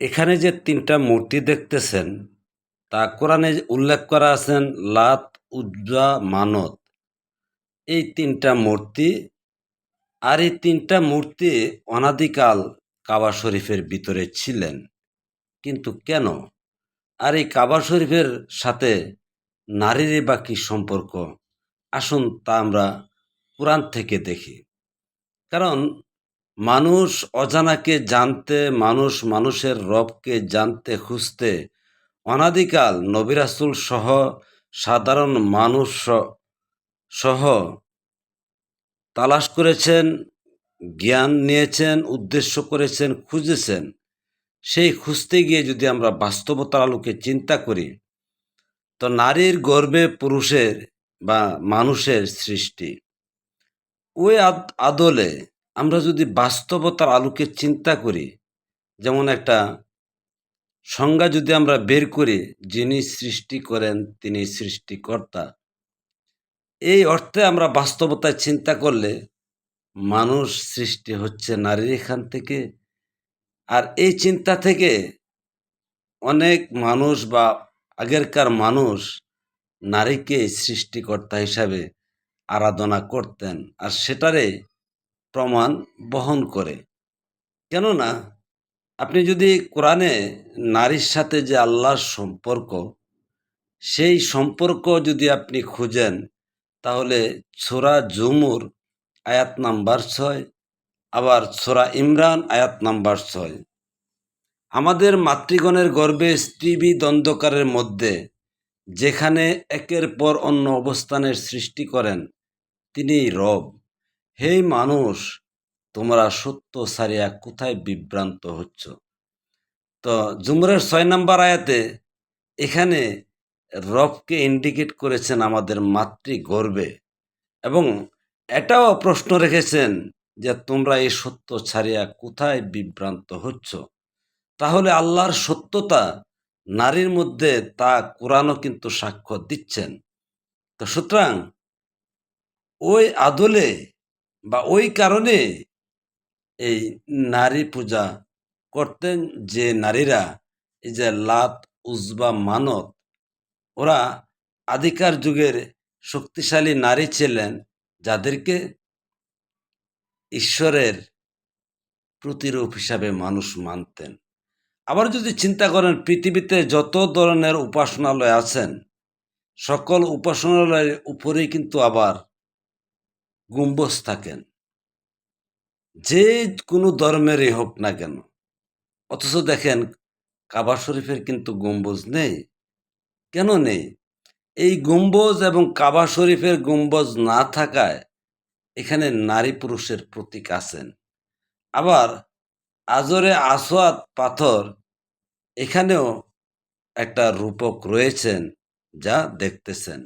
এখানে যে তিনটা মূর্তি দেখতেছেন, তা কোরআনে উল্লেখ করা আছেন, লাত উজ্জা মানত। এই তিনটা মূর্তি আর এই তিনটা মূর্তি অনাদিকাল কাবা শরীফের ভিতরে ছিলেন। কিন্তু কেন? আর এই কাবা শরীফের সাথে নারীর বা কি সম্পর্ক? আসুন তা আমরা কোরআন থেকে দেখি। কারণ মানুষ অজানাকে জানতে, মানুষ মানুষের রবকে জানতে খুঁজতে অনাদিকাল নবিরাসুল সহ সাধারণ মানুষ সহ তালাশ করেছেন, জ্ঞান নিয়েছেন, উদ্দেশ্য করেছেন, খুঁজেছেন। সেই খুঁজতে গিয়ে যদি আমরা বাস্তবতার আলোকে চিন্তা করি, তো নারীর গর্বে পুরুষের বা মানুষের সৃষ্টি। ওই আদ- আদলে আমরা যদি বাস্তবতার আলোকে চিন্তা করি, যেমন একটা সংজ্ঞা যদি আমরা বের করি, যিনি সৃষ্টি করেন, তিনি সৃষ্টিকর্তা, এই অর্থে আমরা বাস্তবতায় চিন্তা করলে মানুষ সৃষ্টি হচ্ছে নারীর এখান থেকে। আর এই চিন্তা থেকে অনেক মানুষ বা আগেরকার মানুষ নারীকে সৃষ্টিকর্তা হিসাবে আরাধনা করতেন। আর সেটারে প্রমাণ বহন করে। কেননা, আপনি যদি কোরআনে নারীর সাথে যে আল্লাহর সম্পর্ক, সেই সম্পর্ক যদি আপনি খুঁজেন, তাহলে ছোরা জুমুর আয়াত নাম্বার ছয়, আবার ছোরা ইমরান আয়াত নাম্বার ছয়। আমাদের মাতৃগণের গর্ভে স্ত্রীবি দ্বন্দ্বকারের মধ্যে, যেখানে একের পর অন্য অবস্থানের সৃষ্টি করেন তিনি রব। হে মানুষ, তোমরা সত্য সারিয়া কোথায় বিভ্রান্ত হচ্ছ? তো জুমরের ছয় নম্বর আয়াতে এখানে রবকে ইন্ডিকেট করেছেন আমাদের মাতৃ গর্বে এবং এটাও প্রশ্ন রেখেছেন যে তোমরা এই সত্য ছাড়িয়া কোথায় বিভ্রান্ত হচ্ছ? তাহলে আল্লাহর সত্যতা নারীর মধ্যে তা কোরআনও কিন্তু সাক্ষ্য দিচ্ছেন। তো সুতরাং ওই আদলে বা ওই কারণে এই নারী পূজা করতেন যে নারীরা, এই যে লাত, উজবা, মানত, ওরা আদিকার যুগের শক্তিশালী নারী ছিলেন যাদেরকে ঈশ্বরের প্রতিরূপ হিসাবে মানুষ মানতেন। আবার যদি চিন্তা করেন, পৃথিবীতে যত ধরনের উপাসনালয় আছেন, সকল উপাসনালয়ের উপরেই কিন্তু আবার গম্বুজ থাকেন। যে কোনো ধর্মেরই হোক না কেন, অথচ দেখেন কাবা শরীফের কিন্তু গম্বুজ নেই। কেন নেই? এই গম্বুজ এবং কাবা শরীফের গম্বুজ না থাকায় এখানে নারী পুরুষের প্রতীক আছেন। আবার আজরে আসোয়াদ পাথর এখানেও একটা রূপক রয়েছেন যা দেখতেছেন।